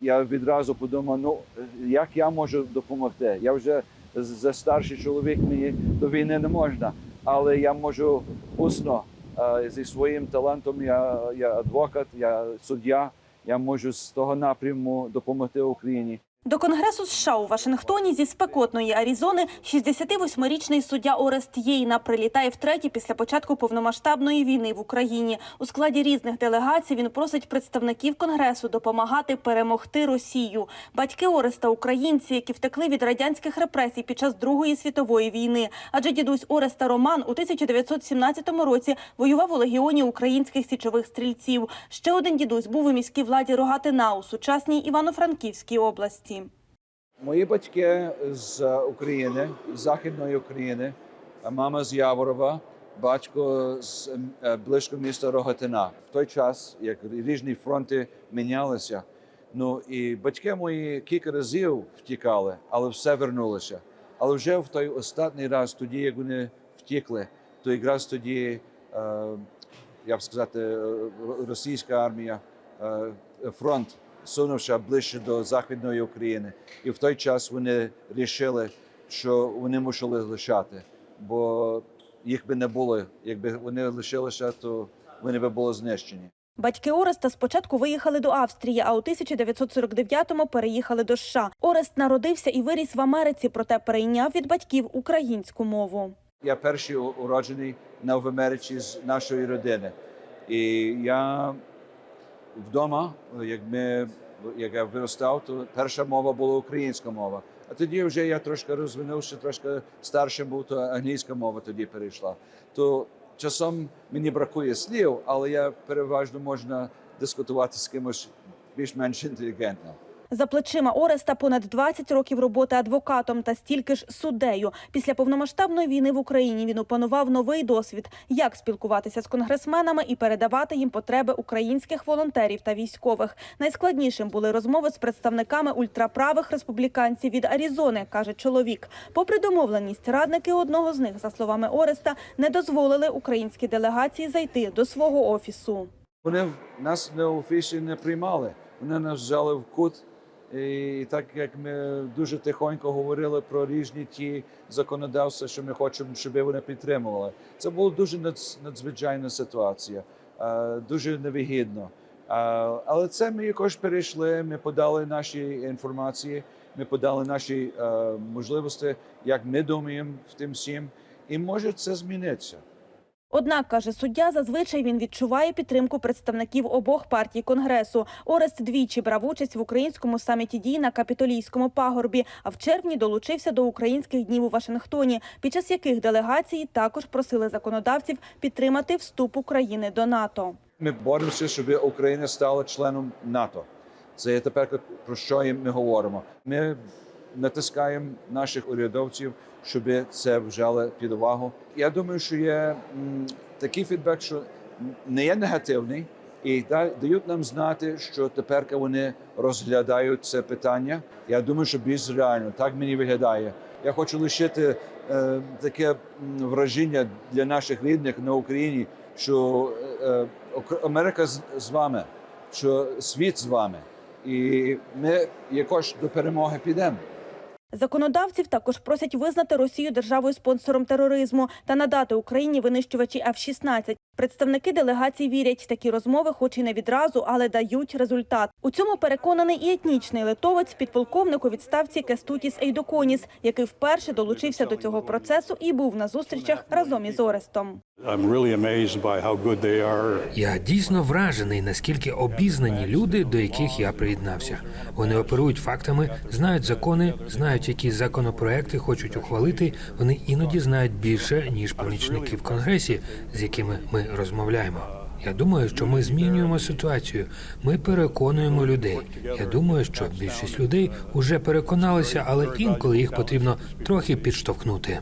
Я відразу подумав, ну як я можу допомогти? Я вже за старший чоловік, мені до війни не можна, але я можу усно е, зі своїм талантом. Я, я адвокат, я суддя. Я можу з того напряму допомогти Україні. До Конгресу США у Вашингтоні зі спекотної Арізони 68-річний суддя Орест Єйна прилітає втретє після початку повномасштабної війни в Україні. У складі різних делегацій він просить представників Конгресу допомагати перемогти Росію. Батьки Ореста – українці, які втекли від радянських репресій під час Другої світової війни. Адже дідусь Ореста Роман у 1917 році воював у легіоні українських січових стрільців. Ще один дідусь був у міській владі Рогатина у сучасній Івано-Франківській області. Мої батьки з України, з Західної України, мама з Яворова, батько з е, близько міста Рогатина. В той час, як різні фронти мінялися, ну і батьки мої кілька разів втікали, але все вернулося. Але вже в той останній раз, тоді як вони втікли, то якраз тоді, е, як сказати, е, російська армія, фронт сунувся ближче до Західної України. І в той час вони вирішили, що вони мусили лишати, бо їх би не було. Якби вони лишилися, то вони би були знищені. Батьки Ореста спочатку виїхали до Австрії, а у 1949-му переїхали до США. Орест народився і виріс в Америці, проте перейняв від батьків українську мову. Я перший уроджений в Америці з нашої родини. І я вдома, як ми як я виростав, то перша мова була українська мова. А тоді вже я трошки розвинувся, трошки старшим був, то англійська мова тоді перейшла. То часом мені бракує слів, але я переважно можна дискутувати з кимось більш-менш інтелігентно. За плечима Ореста понад 20 років роботи адвокатом та стільки ж суддею. Після повномасштабної війни в Україні він опанував новий досвід, як спілкуватися з конгресменами і передавати їм потреби українських волонтерів та військових. Найскладнішим були розмови з представниками ультраправих республіканців від Аризони, каже чоловік. Попри домовленість, радники одного з них, за словами Ореста, не дозволили українській делегації зайти до свого офісу. Вони нас на офісі не приймали. Вони нас взяли в кут. І так як ми дуже тихонько говорили про різні ті законодавства, що ми хочемо, щоб вони підтримували. Це була дуже надзвичайна ситуація, е, дуже невигідно. Е, Але це ми якось перейшли. Ми подали наші інформації, ми подали наші е, можливості, як ми думаємо в тим всім. І може це зміниться. Однак, каже суддя, зазвичай він відчуває підтримку представників обох партій Конгресу. Орест двічі брав участь в українському саміті дій на Капітолійському пагорбі, а в червні долучився до українських днів у Вашингтоні, під час яких делегації також просили законодавців підтримати вступ України до НАТО. Ми боремося, щоб Україна стала членом НАТО. Це є тепер про що ми говоримо. Ми натискаємо наших урядовців, щоб це взяли під увагу. Я думаю, що є такий фідбек, що не є негативний, і да- дають нам знати, що тепер вони розглядають це питання. Я думаю, що більш реально так мені виглядає. Я хочу лишити е, таке враження для наших рідних на Україні, що е, Америка з, з вами, що світ з вами, і ми якось до перемоги підемо. Законодавців також просять визнати Росію державою спонсором тероризму та надати Україні винищувачі F-16. Представники делегацій вірять, такі розмови, хоч і не відразу, але дають результат. У цьому переконаний і етнічний литовець, підполковник у відставці Кестутіс Ейдоконіс, який вперше долучився до цього процесу і був на зустрічах разом із Орестом. Я дійсно вражений, наскільки обізнані люди, до яких я приєднався. Вони оперують фактами, знають закони, знають, які законопроекти хочуть ухвалити. Вони іноді знають більше ніж помічники в конгресі, з якими ми розмовляємо. Я думаю, що ми змінюємо ситуацію. Ми переконуємо людей. Я думаю, що більшість людей уже переконалися, але інколи їх потрібно трохи підштовхнути.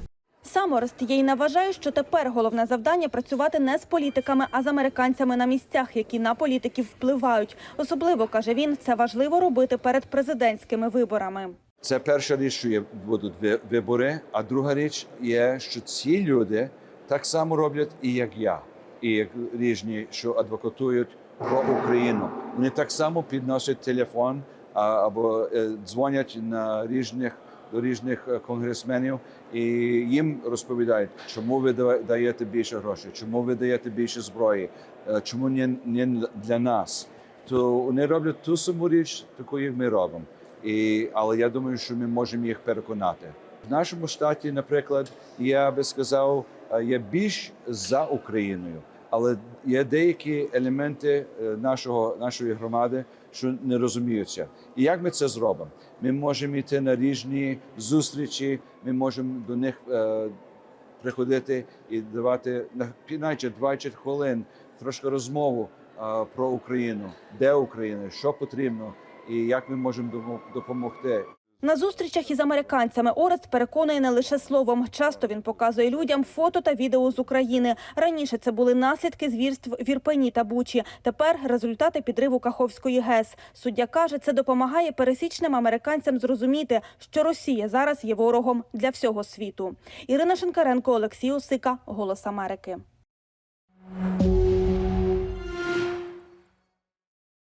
Сам Орест Єйна вважає, що тепер головне завдання працювати не з політиками, а з американцями на місцях, які на політиків впливають. Особливо каже він, це важливо робити перед президентськими виборами. Це перша річ, що є будуть ви- вибори. А друга річ є, що ці люди так само роблять, і як я, і як різні, що адвокатують про Україну. Вони так само підносять телефон або е, дзвонять на різних до різних е, конгресменів і їм розповідають, чому ви да- даєте більше грошей, чому ви даєте більше зброї, е, чому не, не для нас. То вони роблять ту саму річ, таку як ми робимо. І, але я думаю, що ми можемо їх переконати. В нашому штаті, наприклад, я би сказав, е, є більш за Україною, але є деякі елементи е, нашого, нашої громади, що не розуміються. І як ми це зробимо? Ми можемо йти на різні зустрічі, ми можемо до них е, приходити і давати на 15-20 хвилин трошки розмову е, про Україну, де Україна, що потрібно і як ми можемо допомогти. На зустрічах із американцями Орест переконує не лише словом. Часто він показує людям фото та відео з України. Раніше це були наслідки звірств в Ірпені та Бучі. Тепер результати підриву Каховської ГЕС. Суддя каже, це допомагає пересічним американцям зрозуміти, що Росія зараз є ворогом для всього світу. Ірина Шинкаренко, Олексій Осика, Голос Америки.